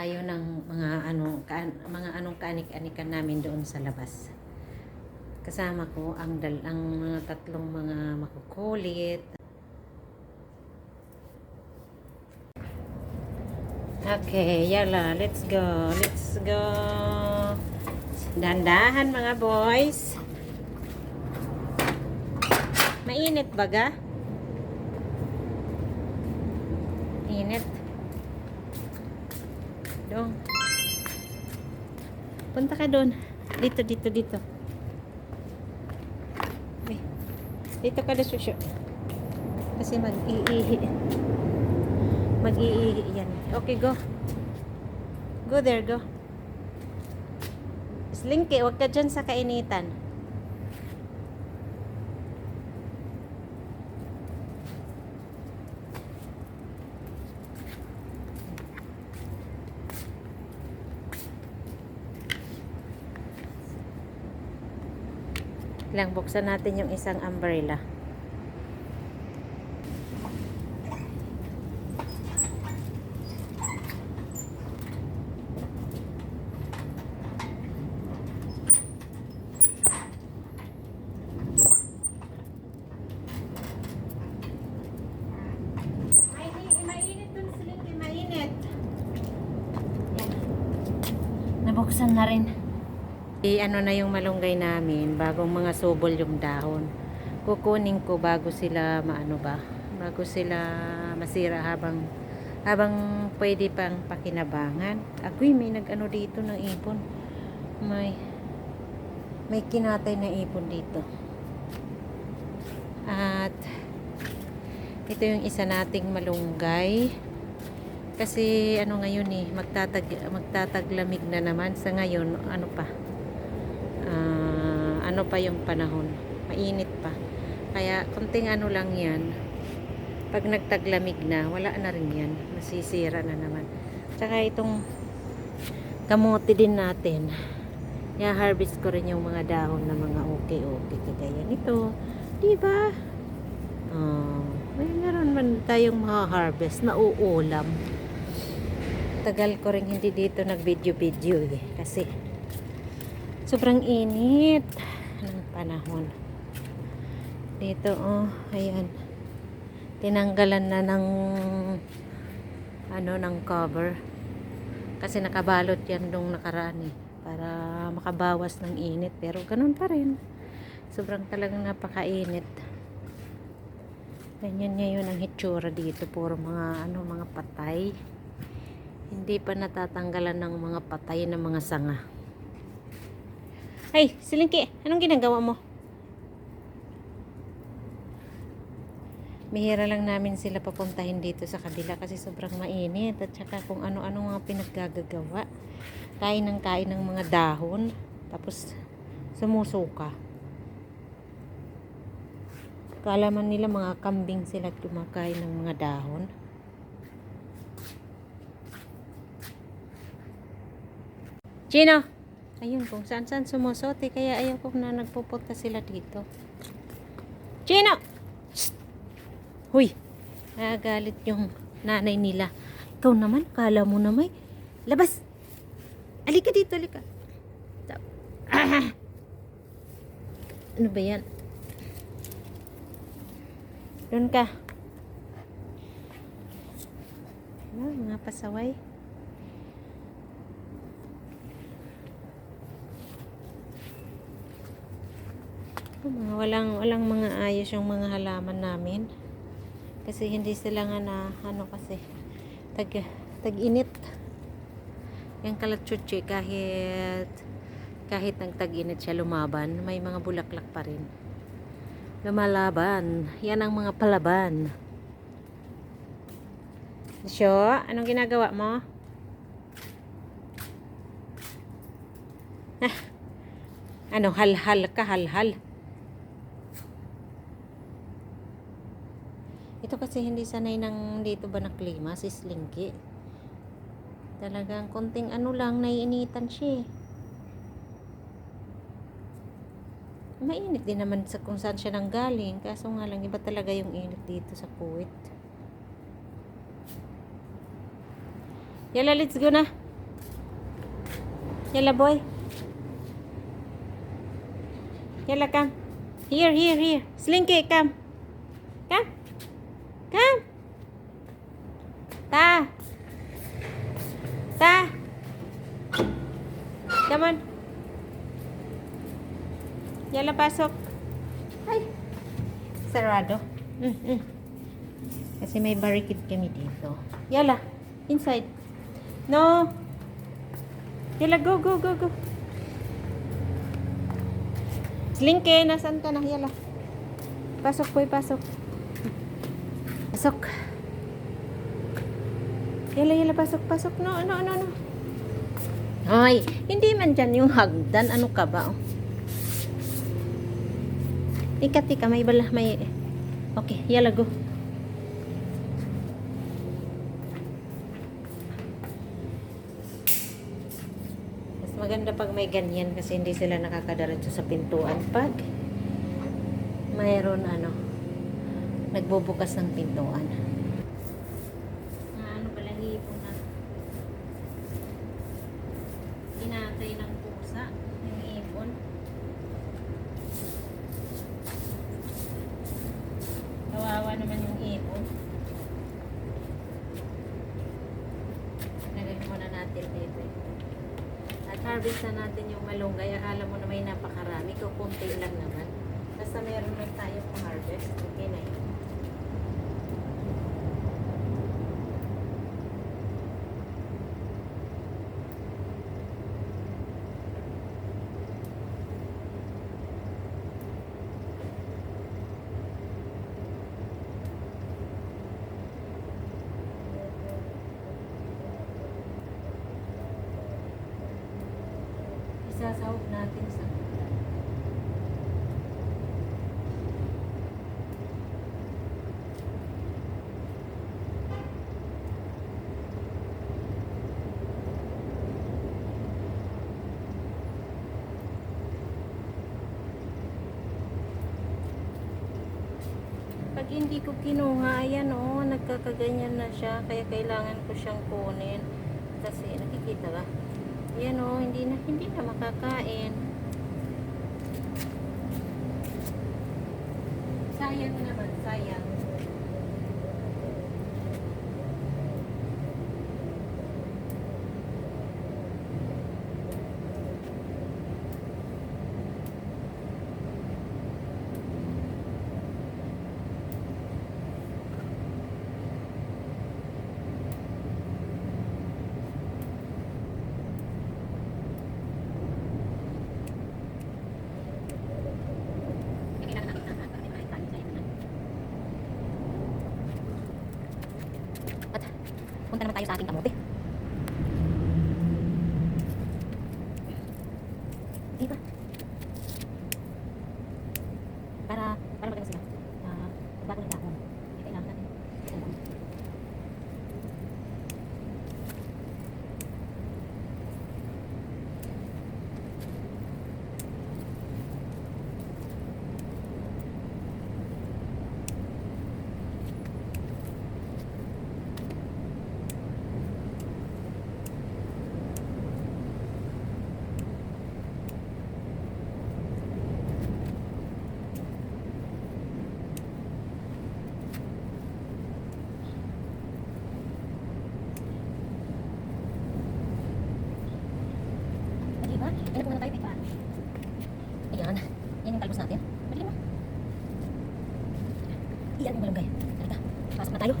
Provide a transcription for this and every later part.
tayo ng mga ano ka, mga anong kaanik-anikan namin doon sa labas. Kasama ko ang dal ang mga tatlong mga makukulit. Okay, yala, let's go. Let's go. Dandahan mga boys. Mainit baga? Init. Dong. Punta ka doon. Dito, dito, dito. Eh, Dito ka na susyo. Kasi mag-iihi. Mag-iihi yan. Okay, go. Go there, go. Slinky, huwag ka dyan sa kainitan. Lang, buksan natin yung isang umbrella. Ay, mainit dun sila, mainit. Yan. Nabuksan na rin. I ano na yung malunggay namin, bagong mga subol yung dahon. Kukunin ko bago sila maano ba, bago sila masira habang habang pwede pang pakinabangan. Agoy, may nag-ano dito ng ipon. May may kinatay na ipon dito. At ito yung isa nating malunggay. Kasi ano ngayon eh, magtatag magtataglamig na naman sa ngayon, ano pa? Ano pa yung panahon? Mainit pa. Kaya konting ano lang 'yan. Pag nagtaglamig na, wala na rin 'yan. Masisira na naman. Tsaka itong kamote din natin. Ya-harvest ko rin yung mga dahon na mga okay-okay kagaya nito. 'Di ba? Oh, may meron man tayong mga harvest na uulam. Tagal ko rin hindi dito nag-video-video eh. Kasi sobrang init ng panahon. Dito oh, ayan. Tinanggalan na ng ano ng cover. Kasi nakabalot yan nung nakaraan eh. Para makabawas ng init. Pero ganun pa rin. Sobrang talagang napakainit. Ganyan ngayon ang hitsura dito. Puro mga ano, mga patay. Hindi pa natatanggalan ng mga patay na mga sanga. Ay, Silingki, anong ginagawa mo? Bihira lang namin sila papuntahin dito sa kabila kasi sobrang mainit at saka kung ano-ano mga pinaggagawa. Kain ng kain ng mga dahon tapos sumusuka. Kaalaman nila mga kambing sila kumakain ng mga dahon. Chino! Ayun, kung saan saan sumusote, kaya ayaw ko na nagpupunta sila dito. Chino! Shh! Huy! Nagalit yung nanay nila. Ikaw naman, kala mo na may labas! Alika dito, alika. Ah! Ano ba yan? Doon ka. Ano, mga pasaway. Mga walang walang mga ayos yung mga halaman namin. Kasi hindi sila nga na ano kasi tag tag-init. Yung kalatsutsi kahit kahit nagtag-init siya lumaban, may mga bulaklak pa rin. Lumalaban. Yan ang mga palaban. Syo, anong ginagawa mo? Ah, ano, hal-hal ka, hal-hal. Ito kasi hindi sanay ng dito ba na klima, si Slinky. Talagang konting ano lang, naiinitan siya eh. Mainit din naman sa kung saan siya nanggaling. Kaso nga lang, iba talaga yung init dito sa Kuwait. Yala, let's go na. Yalla boy. Yalla come. Here, here, here. Slinky, come. Come. Come. Ta. Ta. Come on. Yalla, pasok. Ay. Sarado. Mm, mm. Kasi may barricade kami dito. Yalla. Inside. No. Yalla, go, go, go, go. Slinky, nasan ka na? Yalla. Pasok, boy, pasok. Pasok. Yala, yala, pasok, pasok. No, no, no, no. Ay, hindi man dyan yung hagdan. Ano ka ba? Oh. Tika, tika, may bala, may... Okay, yala, go. Mas maganda pag may ganyan kasi hindi sila nakakadiretso sa pintuan. Pag mayroon ano, nagbubukas ng pintuan. Ano pala hipon na inatay ng pusa yung ipon. Kawawa naman yung ipon. Lagay muna natin dito. At harvest na natin yung malunggay. Akala mo na may napakarami. Kukunti lang naman. Basta meron lang tayo pang harvest. Okay na yun. Isasahog natin sa Pag hindi ko kinuha, ayan oh, nagkakaganyan na siya. Kaya kailangan ko siyang kunin. Kasi nakikita ba? Ayan oh, hindi na, hindi na makakain. Sayang naman, sayang. At punta naman tayo sa ating kamote. Diba? Para, para maganda sila. Uh, bago ng dahon. Kaya kailangan natin. Diba? Yan na tayo, diba? Ayan. Yan yung talbos natin. Balik mo. Iyan yung malunggay. Halika. Pasok na tayo.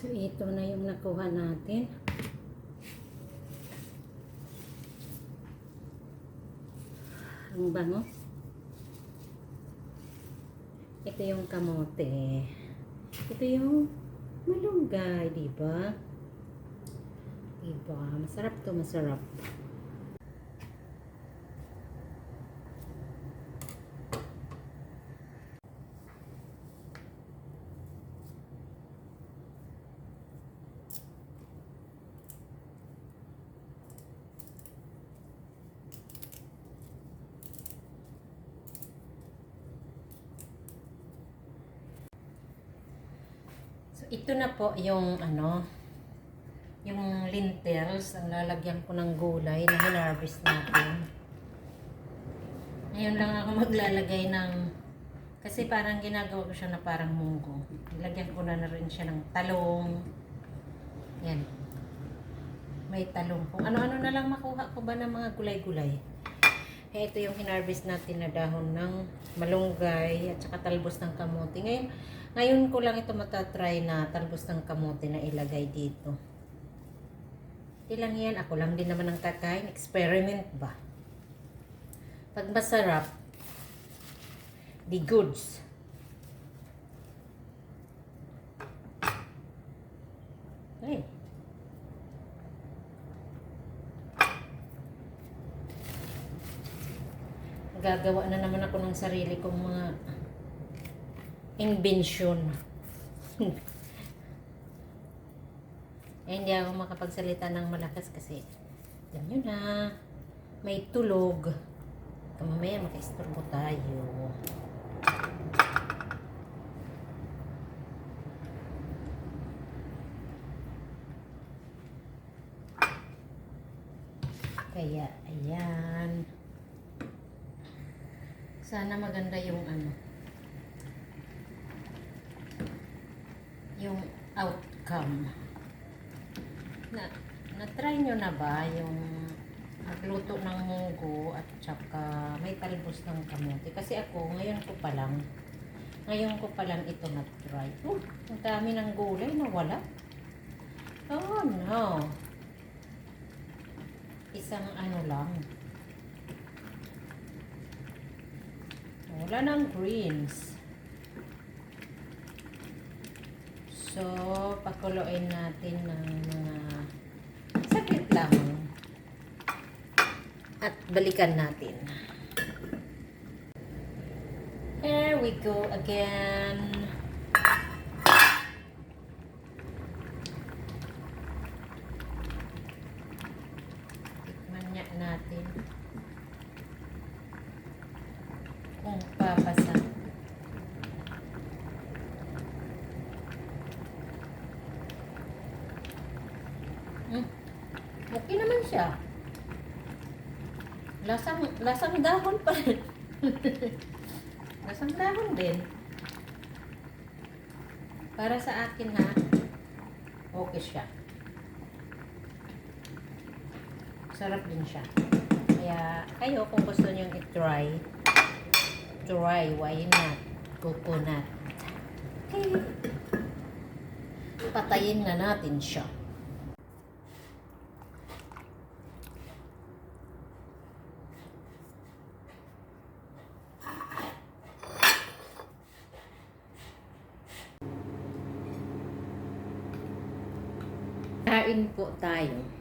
So, ito na yung nakuha natin. Ang bango. Ito yung kamote. Ito yung malunggay, di ba? Diba? Masarap to, masarap. Ito na po yung ano, yung lentils. Ang lalagyan ko ng gulay na hinarvest natin. Ngayon lang ako maglalagay ng... Kasi parang ginagawa ko siya na parang munggo. Lagyan ko na, na rin siya ng talong. Yan. May talong. Kung ano-ano na lang makuha ko ba ng mga gulay-gulay. Eh, ito yung hinarvest natin na dahon ng malunggay at saka talbos ng kamote. Ngayon, ngayon ko lang ito matatry na talbos ng kamote na ilagay dito. Ilang yan, ako lang din naman ang kakain. Experiment ba? Pag masarap, the goods. Ay. Gagawa na naman ako ng sarili kong mga invention. eh, hindi ako makapagsalita ng malakas kasi alam nyo na, may tulog. Kamamaya makaistorbo tayo. Kaya, ayan. Sana maganda yung ano. Yung outcome. Na, na-try nyo na ba yung magluto ng munggo at saka may talbos ng kamote? Kasi ako, ngayon ko pa lang, ngayon ko pa lang ito na-try. Oh, ang dami ng gulay na wala. Oh no. Isang ano lang. Wala ng greens. So, pakuluin natin ng mga saglit lang. At balikan natin. Here we go again. Tikman niya natin. Kung papasa. Hmm. Okay naman siya. Lasang, dahon pa rin. lasang dahon din. Para sa akin ha, okay siya. Sarap din siya. Kaya kayo kung gusto nyo i-try, try, why not? Coconut. Okay. Patayin na natin siya. Kain po tayo.